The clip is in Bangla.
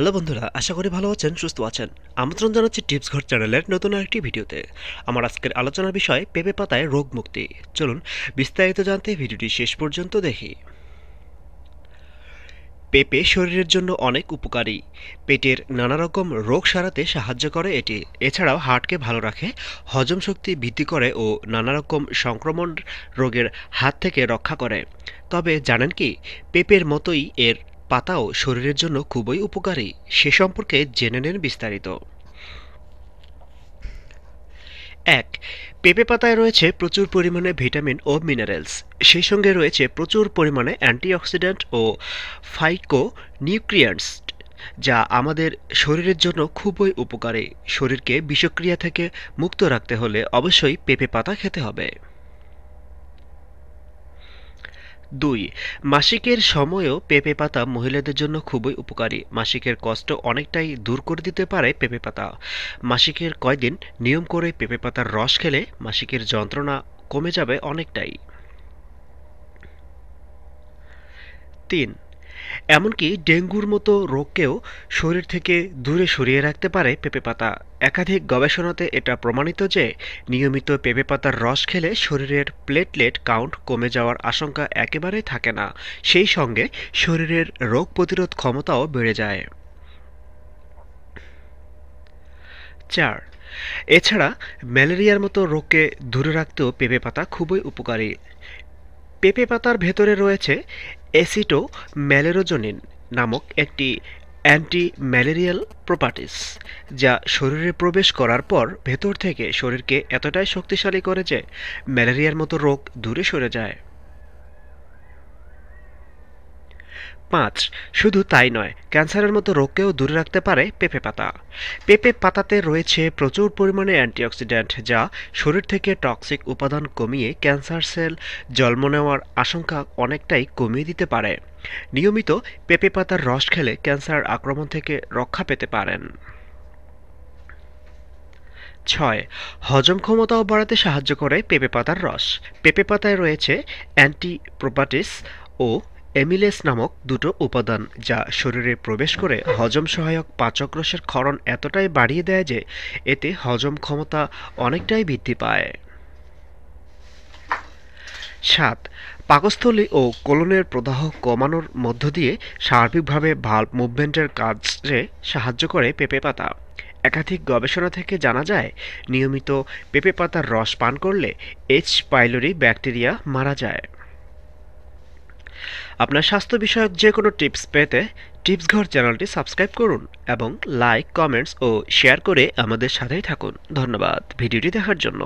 হ্যালো বন্ধুরা, আশা করি ভালো আছেন, সুস্থ আছেন। আমন্ত্রণ জানাচ্ছি টিপস ঘর চ্যানেলের নতুন আরেকটি ভিডিওতে। আমার আজকের আলোচনার বিষয়, পেঁপে পাতায় রোগ মুক্তি। চলুন বিস্তারিত জানতে ভিডিওটি শেষ পর্যন্ত দেখি। পেঁপে শরীরের জন্য অনেক উপকারী। পেটের নানা রকম রোগ সারাতে সাহায্য করে এটি। এছাড়াও হার্টকে ভালো রাখে, হজম শক্তি বৃদ্ধি করে ও নানা রকম সংক্রমণ রোগের হাত থেকে রক্ষা করে। তবে জানেন কি, পেঁপের মতোই এর পাতাও শরীরের জন্য খুবই উপকারী। সে সম্পর্কে জেনে নেন বিস্তারিত। এক, পেঁপে পাতায় রয়েছে প্রচুর পরিমাণে ভিটামিন ও মিনারেলস। সেই সঙ্গে রয়েছে প্রচুর পরিমাণে অ্যান্টিঅক্সিডেন্ট ও ফাইকো নিউক্রিয়েন্টস যা আমাদের শরীরের জন্য খুবই উপকারী। শরীরকে বিষক্রিয়া থেকে মুক্ত রাখতে হলে অবশ্যই পেঁপে পাতা খেতে হবে। দুই, মাসিকের সময়ও পেঁপে পাতা মহিলাদের জন্য খুবই উপকারী। মাসিকের কষ্ট অনেকটাই দূর করে দিতে পারে পেঁপে পাতা। মাসিকের কয়দিন নিয়ম করে পেঁপে পাতার রস খেলে মাসিকের যন্ত্রণা কমে যাবে অনেকটাই। তিন এমনকি ডেঙ্গুর মতো রোগকেও শরীর থেকে দূরে সরিয়ে রাখতে পারে পেঁপে পাতা। একাধিক গবেষণাতে এটা প্রমাণিত যে, নিয়মিত পেঁপে পাতার রস খেলে শরীরের প্লেটলেট কাউন্ট কমে যাওয়ার আশঙ্কা একেবারেই থাকে না। সেই সঙ্গে শরীরের রোগ প্রতিরোধ ক্ষমতাও বেড়ে যায়। চার, এছাড়া ম্যালেরিয়ার মতো রোগকে দূরে রাখতেও পেঁপে পাতা খুবই উপকারী। পেঁপে পাতার ভেতরে রয়েছে অ্যাসিটো ম্যালেরোজোনিন নামক একটি অ্যান্টি ম্যালেরিয়াল প্রপার্টিস, যা শরীরে প্রবেশ করার পর ভেতর থেকে শরীরকে এতটাই শক্তিশালী করে যে ম্যালেরিয়ার মতো রোগ দূরে সরে যায়। পাঁচ, শুধু তাই নয়, ক্যান্সারের মতো রোগকেও দূরে রাখতে পারে পেঁপে পাতা। পেঁপে পাতাতে রয়েছে প্রচুর পরিমাণে অ্যান্টিঅক্সিডেন্ট যা শরীর থেকে টক্সিক উপাদান কমিয়ে ক্যান্সার সেল জন্ম নেওয়ার আশঙ্কা অনেকটাই কমিয়ে দিতে পারে। নিয়মিত পেঁপে পাতার রস খেলে ক্যান্সার আক্রমণ থেকে রক্ষা পেতে পারেন। ছয়, হজম ক্ষমতাও বাড়াতে সাহায্য করে পেঁপে পাতার রস। পেঁপে পাতায় রয়েছে অ্যান্টি প্রোপাটিস ও এমিলেস নামক দুটো উপাদান যা শরীরে প্রবেশ করে হজম সহায়ক পাচক রসের ক্ষরণ এতটাই বাড়িয়ে দেয় যে এতে হজম ক্ষমতা অনেকটাই বৃদ্ধি পায়। সাত, পাকস্থলী ও কোলনের প্রদাহ কমানোর মধ্য দিয়ে সার্বিকভাবে ভাল্ব মুভমেন্টের কাজে সাহায্য করে পেঁপে পাতা। একাধিক গবেষণা থেকে জানা যায়, নিয়মিত পেঁপে পাতার রস পান করলে এইচ পাইলোরি ব্যাকটেরিয়া মারা যায়। আপনার স্বাস্থ্য বিষয়ক যে কোনো টিপস পেতে টিপস ঘর চ্যানেলটি সাবস্ক্রাইব করুন এবং লাইক, কমেন্টস ও শেয়ার করে আমাদের সাথেই থাকুন। ধন্যবাদ ভিডিওটি দেখার জন্য।